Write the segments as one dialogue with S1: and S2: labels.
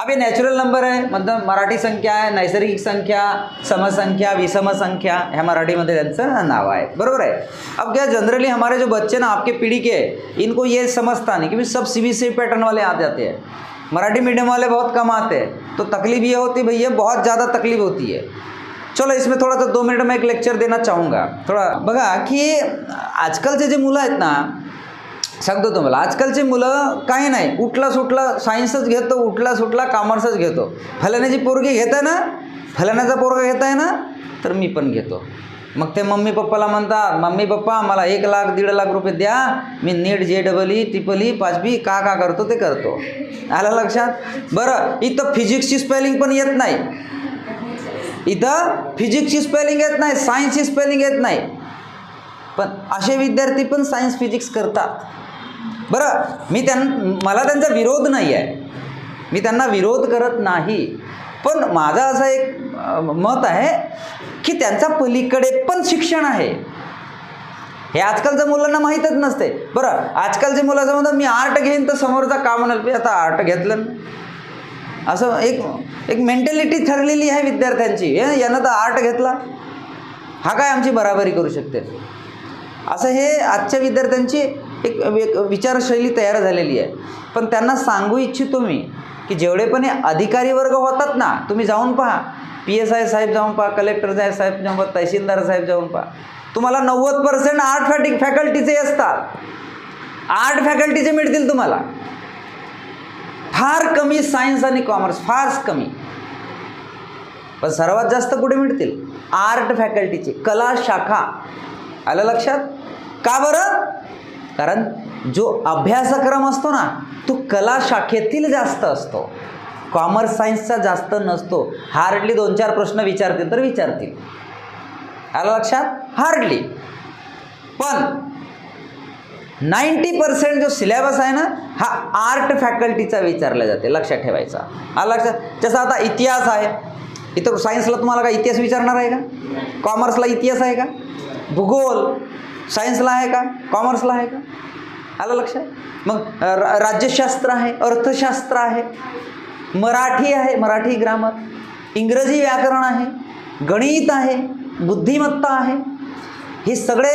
S1: अब ये natural number आहे मतलब मराठी संख्या आहे नैसर्गिक संख्या समसंख्या विषम संख्या, ह्या मराठीमध्ये त्यांचं नाव आहे. बरोबर है अब क्या जनरली हमारे जो बच्चे ना, आपके पीढ़ी के, इनको ये समझता नहीं कि सब सी बी सी पैटर्न वाले आ जाते हैं। मराठी मीडियम वाले बहुत कम आते हैं। तो तकलीफ़ ये होती है भैया बहुत ज़्यादा तकलीफ़ होती है। चलो इसमें थोड़ा सा दो मिनट में एक लेक्चर देना चाहूँगा। थोडा, बघा की आजकालचे जे मुलं आहेत ना सांगतो तुम्हाला आजकालची मुलं काही नाही उठला सुटला सायन्सच घेतो उठला सुटला कॉमर्सच घेतो. फलाण्याची पोरगी घेत आहे ना फलाण्याचा पोरगा घेत आहे ना तर मी पण घेतो. मग ते मम्मी पप्पाला म्हणतात मम्मी पप्पा मला एक लाख दीड लाख रुपये द्या मी नीट जे डबल ई ट्रिपल ई पाचवी का का करतो ते करतो. आलं लक्षात? बरं इथं फिजिक्सची स्पेलिंग पण येत नाही. इथं फिजिक्सची स्पेलिंग येत नाही सायन्सची स्पेलिंग येत नाही. पण असे विद्यार्थी पण सायन्स फिजिक्स करतात. बरं मी त्यां मला त्यांचा विरोध नाही आहे मी त्यांना विरोध करत नाही. पण माझा असं एक मत आहे की त्यांचा पलीकडे पण शिक्षण आहे. हे आजकालच्या मुलांना माहीतच नसते. बरं आजकालच्या मुलाचं म्हणतात मी आर्ट घेईन तर समोरचा का म्हणाल मी आता आर्ट घेतलं ना." असं एक एक मेंटॅलिटी ठरलेली आहे विद्यार्थ्यांची. हे यानं तर आर्ट घेतला. हा काय आमची बराबरी करू शकते? असं हे आजच्या विद्यार्थ्यांची एक विचारशैली तयार झालेली आहे. पण त्यांना सांगू इच्छितो मी की जेवढे पण हे अधिकारी वर्ग होतात ना तुम्ही जाऊन पहा. पी एस आय साहेब जाऊन पहा कलेक्टर साहेब जाऊन पहा तहसीलदार साहेब जाऊन पहा. तुम्हाला नव्वद पर्सेंट आर्ट फॅटिक फॅकल्टीचे असतात. आर्ट फॅकल्टीचे मिळतील तुम्हाला. फार कमी सायन्स आणि कॉमर्स फारच कमी. पण सर्वात जास्त कुठे मिळतील? आर्ट फॅकल्टीचे. कला शाखा. आलं लक्षात? का बरं? कारण जो अभ्यासक्रम असतो ना तो कला शाखेतील जास्त असतो. कॉमर्स सायन्सचा जास्त नसतो. हार्डली दोन चार प्रश्न विचारतील तर विचारतील. आलं लक्षात? हार्डली. पण नाईंटी पर्सेंट जो सिलेबस आहे ना हा आर्ट फॅकल्टीचा विचारला जाते. लक्षात ठेवायचा. आलं लक्षात? जसं आता इतिहास आहे. इथं सायन्सला तुम्हाला काय इतिहास विचारणार आहे का? कॉमर्सला इतिहास आहे का? भूगोल. सायन्सला आहे का? कॉमर्सला आहे का? आलं लक्षात मग राज्यशास्त्र आहे अर्थशास्त्र आहे मराठी आहे मराठी ग्रामर इंग्रजी व्याकरण आहे गणित आहे बुद्धिमत्ता आहे हे सगळे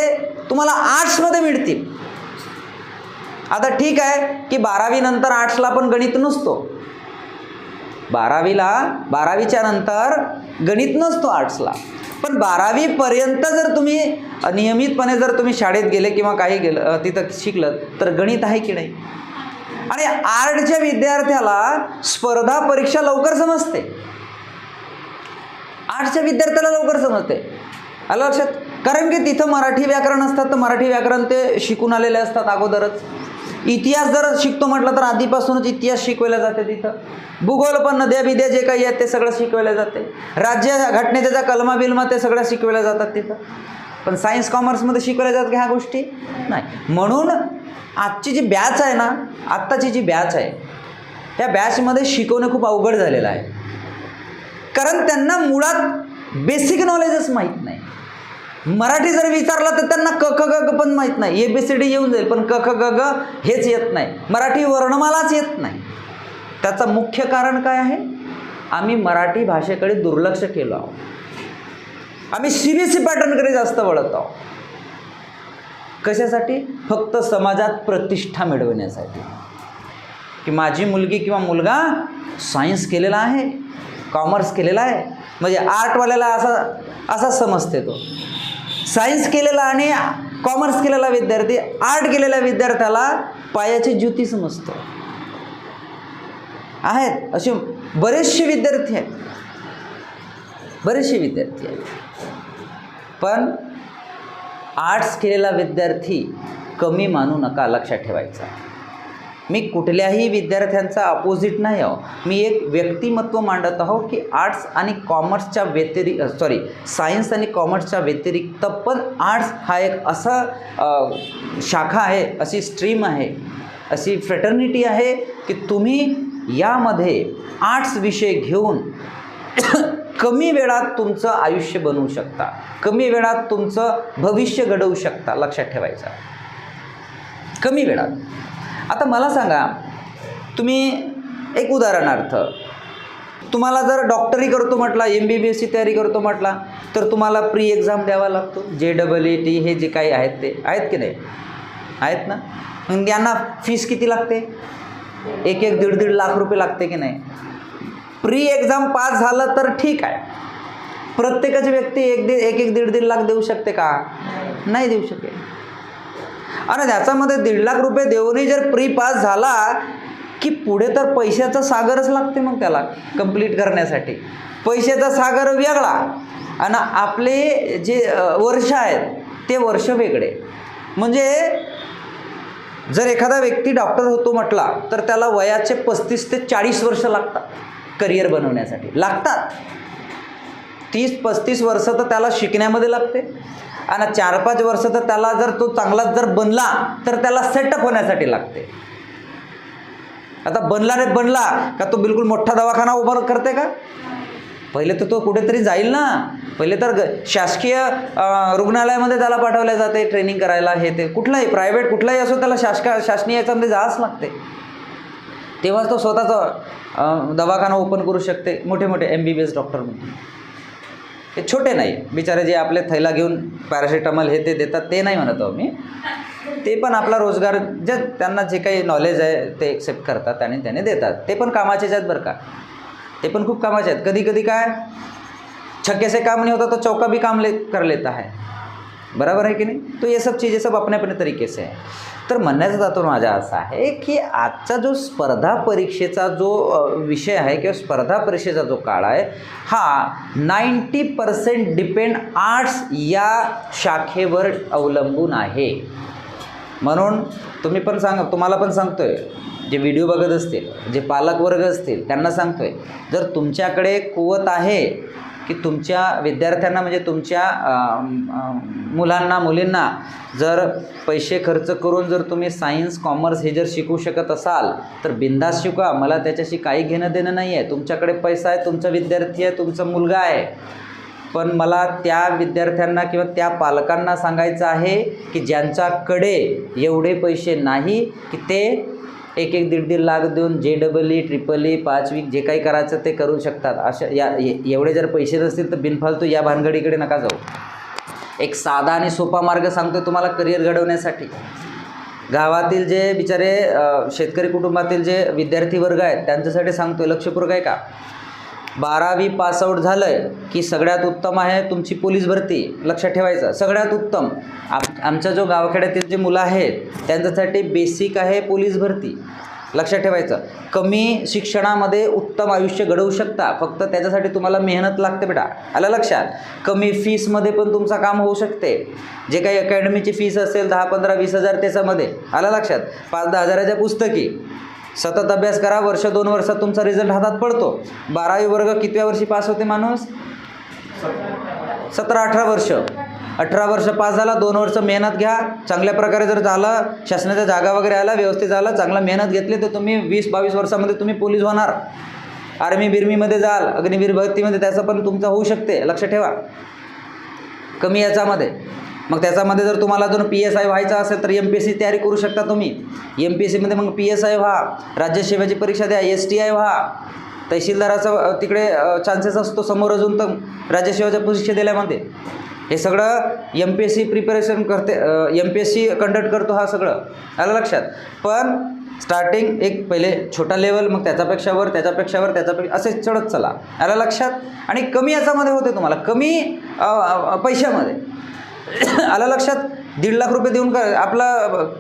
S1: तुम्हाला आर्ट्समध्ये मिळतील. आता ठीक आहे की बारावीनंतर आर्ट्सला पण गणित नसतो. बारावीला बारावीच्या नंतर गणित नसतो आर्ट्सला पण बारावीपर्यंत जर तुम्ही नियमितपणे जर तुम्ही शाळेत गेले किंवा काही गेलं तिथं शिकलं तर गणित आहे की नाही? आणि आर्टच्या विद्यार्थ्याला स्पर्धा परीक्षा लवकर समजते. आर्टच्या विद्यार्थ्याला लवकर समजते. आलं लक्षात? कारण की तिथं मराठी व्याकरण असतात तर मराठी व्याकरण ते शिकून आलेले असतात अगोदरच. इतिहास जर शिकतो म्हटलं तर आधीपासूनच इतिहास शिकवला जाते तिथं. भूगोल पण नद्या बिद्या जे काही आहेत ते सगळं शिकवलं जाते. राज्य घटनेच्या ज्या कलमा बिलमा ते सगळ्या शिकवल्या जातात तिथं. पण सायन्स कॉमर्समध्ये शिकवल्या जातात ह्या गोष्टी? नाही. म्हणून आजची जी बॅच आहे ना आत्ताची जी बॅच आहे त्या बॅचमध्ये शिकवणं खूप अवघड झालेलं आहे. कारण त्यांना मुळात बेसिक नॉलेजच माहीत नाही. मराठी जर विचारलं तर त्यांना क ख ग ग पण माहीत नाही. ए बी सी डी येऊन जाईल पण क ख ग ग हेच येत नाही. मराठी वर्णमालाच येत नाही. त्याचं मुख्य कारण काय आहे? आम्ही मराठी भाषेकडे दुर्लक्ष केलो आहोत. आम्ही सी बी सी पॅटर्नकडे जास्त वळत आहोत. कशासाठी? फक्त समाजात प्रतिष्ठा मिळवण्यासाठी. की माझी मुलगी किंवा मुलगा सायन्स केलेला आहे कॉमर्स केलेला आहे म्हणजे आर्टवाल्याला असा असा समजते तो. सायन्स केलेला आणि कॉमर्स केलेला विद्यार्थी आर्ट केलेल्या विद्यार्थ्याला पायाची ज्युती समजतो आहेत असे बरेचसे विद्यार्थी आहेत. बरेचसे विद्यार्थी आहेत. पण आर्ट्स केलेला विद्यार्थी कमी मानू नका लक्षात ठेवायचा. मी कुठल्याही विद्यार्थ्यांचा अपोजिट नाही आहो. मी एक व्यक्तिमत्व मांडत आहो की आर्ट्स आणि कॉमर्सच्या व्यतिरिक्त सॉरी सायन्स आणि कॉमर्सच्या व्यतिरिक्त पण आर्ट्स हा एक असा शाखा आहे अशी स्ट्रीम आहे अशी फ्रेटर्निटी आहे की तुम्ही यामध्ये आर्ट्स विषय घेऊन कमी वेळात तुमचं आयुष्य बनवू शकता. कमी वेळात तुमचं भविष्य घडवू शकता. लक्षात ठेवायचं. कमी वेळात. आता मला सांगा तुम्ही एक उदाहरणार्थ तुम्हाला जर डॉक्टरी करतो म्हटला एम बी बी एसची तयारी करतो म्हटला तर तुम्हाला प्री एक्झाम द्यावा लागतो? जे डबल ई टी हे जे काही आहेत ते आहेत की नाही? आहेत ना? मग यांना फीस किती लागते? एक एक दीड दीड लाख रुपये लागते की नाही? प्री एक्झाम पास झालं तर ठीक आहे. प्रत्येकाची व्यक्ती एक दीड एक एक दीड दीड लाख देऊ शकते का? नाही देऊ शकेल. आणि त्याच्यामध्ये दीड लाख रुपये देऊनही जर प्री पास झाला की पुढे तर पैशाचा सागरच लागते मग त्याला कंप्लीट करण्यासाठी. पैशाचा सागर वेगळा. आणि आपले जे वर्ष आहेत ते वर्ष वेगळे. म्हणजे जर एखादा व्यक्ती डॉक्टर होतो म्हटला तर त्याला वयाचे पस्तीस ते चाळीस वर्ष लागतात करिअर बनवण्यासाठी. लागतात. तीस पस्तीस वर्ष तर त्याला शिकण्यामध्ये लागते. आणि चार पाच वर्ष तर त्याला जर तो चांगलाच जर बनला तर त्याला सेटअप होण्यासाठी लागते. आता बनला रे बनला का तो बिलकुल मोठा दवाखाना उभा करते का? पहिले तर तो कुठेतरी जाईल ना. पहिले तर ग- शासकीय रुग्णालयामध्ये त्याला पाठवल्या जाते ट्रेनिंग करायला हे ते. कुठलाही प्रायव्हेट कुठलाही असो त्याला शासका शासनीय याच्यामध्ये जावंच लागते. तेव्हाच तो स्वतःचा दवाखाना ओपन करू शकते मोठे मोठे M B B S doctor म्हणून. ते छोटे नाही. बिचारे जे आपले थैला घेऊन पॅरासिटामॉल हे ते देतात ते नाही म्हणत आहो मी. ते पण आपला रोजगार जे त्यांना जे काही नॉलेज आहे ते एक्सेप्ट करतात आणि त्याने देतात. ते पण कामाचेच आहेत बरं का. ते पण खूप कामाचे आहेत. कधी कधी काय छक्के से काम नाही होता तो चौका भी काम ले कर लेता है बराबर है की नाही? तो ये सब चीज़ें सब अपने अपने तरीके से आहे तर म्हणण्याचा जातो माझा असा आहे की आजचा जो स्पर्धा परीक्षेचा जो विषय आहे किंवा स्पर्धा परीक्षेचा जो काळ आहे हा नाईंटी पर्सेंट डिपेंड आर्ट्स या शाखेवर अवलंबून आहे. म्हणून तुम्ही पण सांगा तुम्हाला पण सांगतोय जे व्हिडिओ बघत असतील जे पालक वर्ग असतील त्यांना सांगतोय जर तुमच्याकडे कुवत आहे की तुमच्या विद्यार्थ्यांना म्हणजे तुमच्या मुलांना मुलींना जर पैसे खर्च करून जर तुम्ही सायन्स कॉमर्स हे जर शिकू शकत असाल तर बिंदास शिका मला त्याच्याशी काही घेणं देणं नाही आहे तुमच्याकडे पैसा आहे तुमचा विद्यार्थी आहे तुमचा मुलगा आहे. पण मला त्या विद्यार्थ्यांना किंवा त्या पालकांना सांगायचं आहे की ज्यांच्याकडे एवढे पैसे नाही की ते एक एक दीड दीड लाख देऊन जे डबल ई ट्रिपल ई पाचवी जे काही करायचं ते करू शकतात. अशा या ए- एवढे जर पैसे नसतील तर बिनफालतू या भानगडीकडे नका जाऊ. एक साधा आणि सोपा मार्ग सांगतो तुम्हाला करिअर घडवण्यासाठी. गावातील जे बिचारे शेतकरी कुटुंबातील जे विद्यार्थी वर्ग आहेत त्यांच्यासाठी सांगतो लक्षपूर्वक आहे का? बारावी पासआउट झालं आहे की सगळ्यात उत्तम आहे तुमची पोलीस भरती? लक्षात ठेवायचं. सगळ्यात उत्तम. आप आमच्या जो गावखेड्यातील जे मुलं आहेत त्यांच्यासाठी बेसिक आहे पोलीस भरती. लक्षात ठेवायचं. कमी शिक्षणामध्ये उत्तम आयुष्य घडवू शकता. फक्त त्याच्यासाठी तुम्हाला मेहनत लागते बेटा. आलं लक्षात? कमी फीसमध्ये पण तुमचं काम होऊ शकते. जे काही अकॅडमीची फीस असेल दहा पंधरा वीस हजार त्याच्यामध्ये. आलं लक्षात? पाच दहा हजाराच्या पुस्तकी. सतत अभ्यास करा वर्ष दोन वर्षात तुमचा रिझल्ट हातात पडतो. बारावी वर्ग कितव्या वर्षी पास होते माणूस? सतरा अठरा वर्ष. अठरा वर्ष पास झाला दोन वर्ष मेहनत घ्या. चांगल्या प्रकारे जर झालं शासनाच्या जागा वगैरे आला व्यवस्थित झालं चांगला मेहनत घेतली तर तुम्ही वीस बावीस वर्षामध्ये तुम्ही पोलीस होणार. आर्मी बिर्मीमध्ये जाल अग्निवीर भरतीमध्ये त्याचं पण तुमचं होऊ शकते. लक्ष ठेवा. कमी याच्यामध्ये. मग त्याच्यामध्ये जर तुम्हाला जर पी एस आय व्हायचं असेल तर एम पी एस सी तयारी करू शकता तुम्ही. एम पी एस सीमध्ये मग पी एस आय व्हा. राज्यसेवेची परीक्षा द्या. एस टी आय व्हा. तहसीलदाराचा तिकडे चान्सेस असतो समोर अजून तर राज्यसेवेच्या परीक्षा दिल्यामध्ये. हे सगळं M P S C preparation करते M P S C conduct करतो हा सगळं. आलं लक्षात? पण स्टार्टिंग एक पहिले छोटा लेवल मग त्याच्यापेक्षावर त्याच्यापेक्षावर त्याच्यापेक्षा असे चढत चला. आलं लक्षात? आणि कमी याच्यामध्ये होते तुम्हाला. कमी पैशामध्ये. आला लक्षात? दीड लाख रुपये देऊन का आपला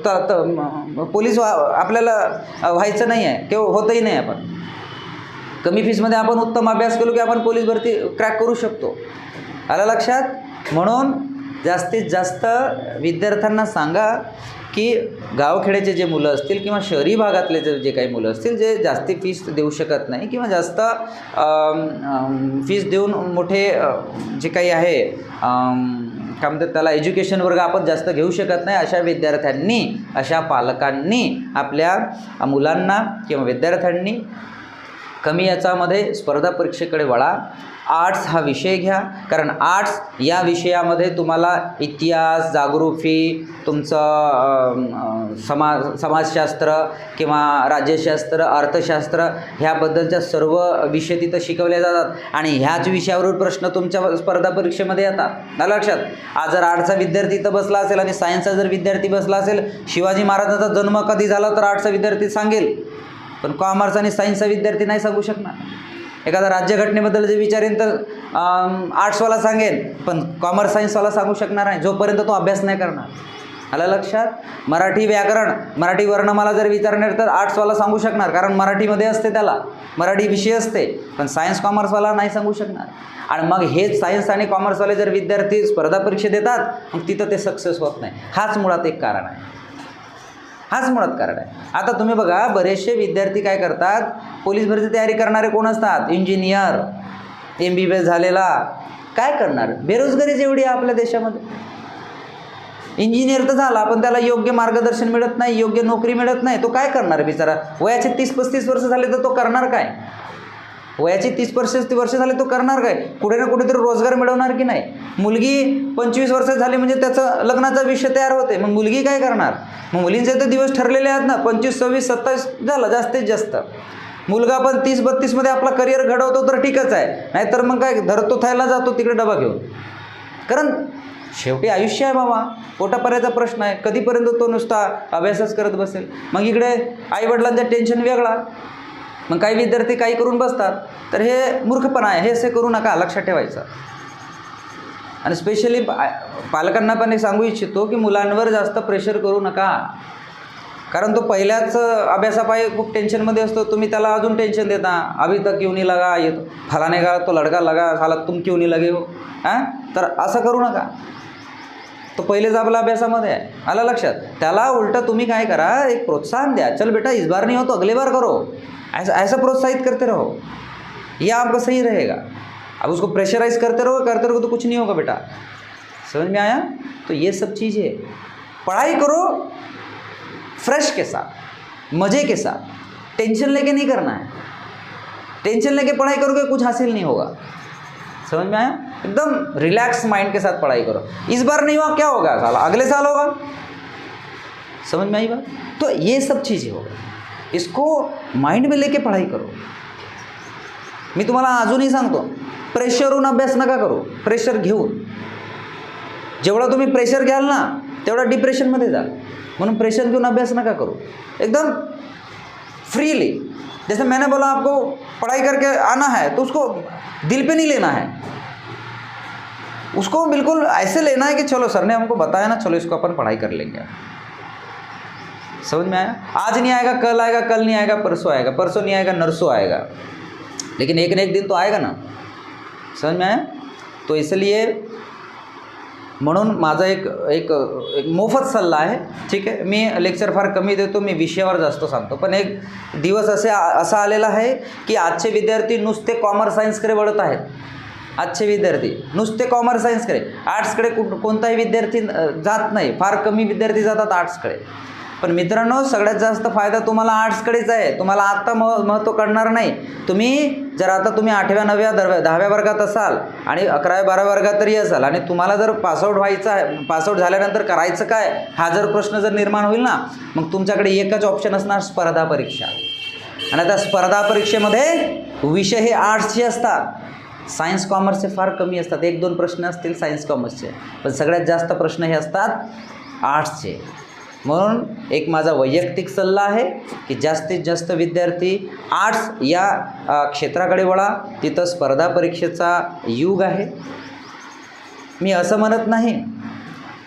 S1: त, त, पोलीस व्हा आपल्याला व्हायचं नाही आहे. किंवा होतही नाही आपण. कमी फीसमध्ये आपण उत्तम अभ्यास केलो की आपण पोलीस भरती क्रॅक करू शकतो. आला लक्षात? म्हणून जास्तीत जास्त विद्यार्थ्यांना सांगा की गावखेड्याचे जे मुलं असतील किंवा शहरी भागातले जे जे काही मुलं असतील जे जास्ती फीस देऊ शकत नाही किंवा जास्त फीस देऊन मोठे जे काही आहे काय म्हणतात त्याला एज्युकेशन वर्ग आपण जास्त घेऊ शकत नाही अशा विद्यार्थ्यांनी अशा पालकांनी आपल्या मुलांना किंवा विद्यार्थ्यांनी कमी याच्यामध्ये स्पर्धा परीक्षेकडे वळा. आर्ट्स हा विषय घ्या. कारण आर्ट्स या विषयामध्ये तुम्हाला इतिहास जागृफी तुमचं समा समाज समाजशास्त्र किंवा राज्यशास्त्र अर्थशास्त्र ह्याबद्दलच्या सर्व विषय तिथं शिकवले जातात. आणि ह्याच विषयावरून प्रश्न तुमच्या स्पर्धा परीक्षेमध्ये येतात. ना लक्षात? आज जर आर्टचा विद्यार्थी इथं बसला असेल आणि सायन्सचा जर विद्यार्थी बसला असेल शिवाजी महाराजांचा जन्म कधी झाला तर आर्टचा विद्यार्थी सांगेल. पण कॉमर्स आणि सायन्सचा विद्यार्थी नाही सांगू शकणार. एखादा राज्यघटनेबद्दल जे विचारेन तर आर्ट्सवाला सांगेन पण कॉमर्स सायन्सवाला सांगू शकणार नाही. जोपर्यंत तो अभ्यास नाही करणार. आलं लक्षात? मराठी व्याकरण मराठी वर्णमाला जर विचारणार तर आर्ट्सवाला सांगू शकणार कारण मराठीमध्ये असते त्याला. मराठी विषय असते पण सायन्स कॉमर्सवाला नाही सांगू शकणार. आणि मग हेच सायन्स आणि कॉमर्सवाले जर विद्यार्थी स्पर्धा परीक्षा देतात मग तिथं ते सक्सेस होत नाही. हाच मुळात एक कारण आहे. हाच मुळात कारण आहे. आता तुम्ही बघा बरेचसे विद्यार्थी काय करतात? पोलीस भरती तयारी करणारे कोण असतात? Engineer M B B S झालेला. काय करणार? बेरोजगारीच एवढी आहे आपल्या देशामध्ये. इंजिनियर तर झाला पण त्याला योग्य मार्गदर्शन मिळत नाही योग्य नोकरी मिळत नाही. तो काय करणार बिचारा? वयाचे तीस पस्तीस वर्ष झाले तर तो करणार काय? वयाचे तीस पस्तीस वर्ष झाले तो करणार काय? कुठे ना कुठेतरी रोजगार मिळवणार की नाही? मुलगी पंचवीस वर्ष झाली म्हणजे त्याचं लग्नाचा विषय तयार होते. मग मुलगी काय करणार? मग मुलींचे तर दिवस ठरलेले आहेत ना. पंचवीस सव्वीस सत्तावीस झालं जास्तीत जास्त. मुलगा पण तीस बत्तीसमध्ये आपला करिअर घडवतो तर ठीकच आहे. नाहीतर मग काय धरतो थायला जातो तिकडे डबा घेऊन. कारण शेवटी आयुष्य आहे बाबा. पोटापर्यंतचा प्रश्न आहे. कधीपर्यंत तो नुसता अभ्यासच करत बसेल? मग इकडे आईवडिलांचा टेन्शन वेगळा. मग काही विद्यार्थी काही करून बसतात. तर हे मूर्खपणा आहे. हे असे करू नका. लक्षात ठेवायचं. आणि स्पेशली पा पालकांना पण एक सांगू इच्छितो की मुलांवर जास्त प्रेशर करू नका. कारण तो पहिल्याच अभ्यासापायी खूप टेन्शनमध्ये असतो. तुम्ही त्याला अजून टेन्शन देता. अभी तक क्यों नाही लगा येतो फलाने का तो लड़का लगा साला तुम क्यू नाही लगे हो. हां तर असं करू नका. तो पहिलेच आपला अभ्यासामध्ये आहे. आला लक्षात? त्याला उलटं तुम्ही काय करा एक प्रोत्साहन द्या. चल बेटा इस बार नाही हो तो अगले बार करो. ऐसा ऐसा प्रोत्साहित करते रहो। ये आपका सही रहेगा। अब उसको प्रेशराइज करते रहो करते रहो तो कुछ नहीं होगा बेटा। समझ में आया? तो ये सब चीज़ें, पढ़ाई करो फ्रेश के साथ, मज़े के साथ। टेंशन लेके नहीं करना है। टेंशन लेके पढ़ाई करोगे कुछ हासिल नहीं होगा। समझ में आया? एकदम रिलैक्स माइंड के साथ पढ़ाई करो। इस बार नहीं हुआ, क्या होगा? साला अगले साल होगा। समझ में आई बात? तो ये सब चीज़ें हो गई। इसको माइंड में लेके पढ़ाई करो। मैं मी तुम्हाला अजूनही सांगतो प्रेशरहून अभ्यास नका करू प्रेशर घेऊन. जेवढा तुम्ही प्रेशर घ्याल ना, तेवढा डिप्रेशनमध्ये जाल म्हणून प्रेशर घेऊन अभ्यास नका करो. एकदम फ्रीली जैसे मैंने बोला आपको, पढ़ाई करके आना है तो उसको दिल पे नहीं लेना है. उसको बिल्कुल ऐसे लेना है कि चलो सर ने हमको बताया ना, चलो इसको अपन पढ़ाई कर लेंगे. समझ में आया? आज नहीं आएगा कल आएगा कल नहीं आएगा परसों आएगा। परसों नहीं आएगा नरसों आएगा। लेकिन एक न एक दिन तो आएगा ना। समझ में आया? तो इसलिए म्हणून माझा एक एक एक मोफत सल्ला आहे ठीक आहे? मी लेक्चर फार कमी देतो मी विषयावर जास्त सांगतो. पण एक दिवस असे असा आलेला आहे की आजचे विद्यार्थी नुसते कॉमर्स सायन्सकडे वळत आहेत. आजचे विद्यार्थी नुसते कॉमर्स सायन्सकडे आर्ट्सकडे कुठ कोणताही विद्यार्थी जात नाही. फार कमी विद्यार्थी जातात आर्ट्सकडे पण मित्रांनो सगळ्यात जास्त फायदा तुम्हाला आर्ट्सकडेच आहे. तुम्हाला आत्ता मह महत्त्व कळणार नाही. तुम्ही जर आता तुम्ही आठव्या नवव्या दहाव्या दहाव्या वर्गात असाल आणि अकराव्या बाराव्या वर्गात तरी असाल आणि तुम्हाला जर पासआउट व्हायचं आहे पासआउट झाल्यानंतर करायचं काय हा जर प्रश्न जर निर्माण होईल ना मग तुमच्याकडे एकच ऑप्शन असणार स्पर्धा परीक्षा. आणि त्या स्पर्धा परीक्षेमध्ये विषय हे आर्ट्सचे असतात. सायन्स कॉमर्सचे फार कमी असतात. एक दोन प्रश्न असतील सायन्स कॉमर्सचे पण सगळ्यात जास्त प्रश्न हे असतात आर्ट्सचे म्हणून एक माझा वैयक्तिक सल्ला आहे की जास्तीत जास्त विद्यार्थी आर्ट्स या क्षेत्राकडे वळा. तिथं स्पर्धा परीक्षेचा युग आहे. मी असं म्हणत नाही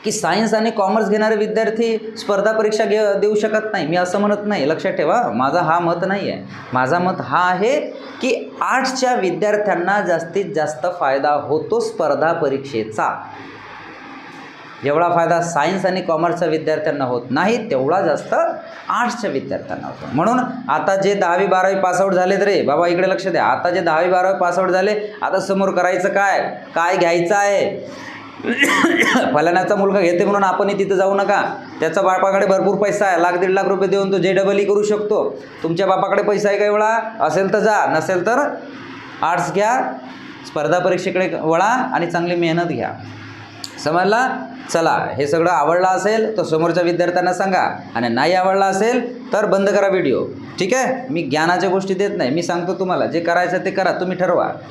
S1: की सायन्स आणि कॉमर्स घेणारे विद्यार्थी स्पर्धा परीक्षा घे देऊ शकत नाही. मी असं म्हणत नाही. लक्षात ठेवा माझा हा मत नाही आहे माझा मत हा आहे की आर्ट्सच्या विद्यार्थ्यांना जास्तीत जास्त फायदा होतो स्पर्धा परीक्षेचा. जेवढा फायदा सायन्स आणि कॉमर्सच्या विद्यार्थ्यांना होत नाही तेवढा जास्त आर्ट्सच्या विद्यार्थ्यांना होतो. म्हणून आता जे दहावी बारावी पासआउट झालेत रे बाबा इकडे लक्ष द्या. आता जे दहावी बारावी पासआउट झाले आता समोर करायचं काय? काय घ्यायचं आहे? फलाण्याचा मुलगा घेते म्हणून आपणही तिथं जाऊ नका. त्याचा बापाकडे भरपूर पैसा आहे. लाख दीड लाख रुपये देऊन तो जे डबल ई करू शकतो. तुमच्या बापाकडे पैसा आहे का एवढा? असेल तर जा. नसेल तर आर्ट्स घ्या स्पर्धा परीक्षेकडे वळा आणि चांगली मेहनत घ्या. समजला? चला हे सगळं आवडलं असेल तर समोरच्या विद्यार्थ्यांना सांगा. आणि नाही आवडला असेल तर बंद करा व्हिडिओ ठीक आहे? मी ज्ञानाच्या गोष्टी देत नाही. मी सांगतो तुम्हाला जे करायचं ते करा तुम्ही ठरवा.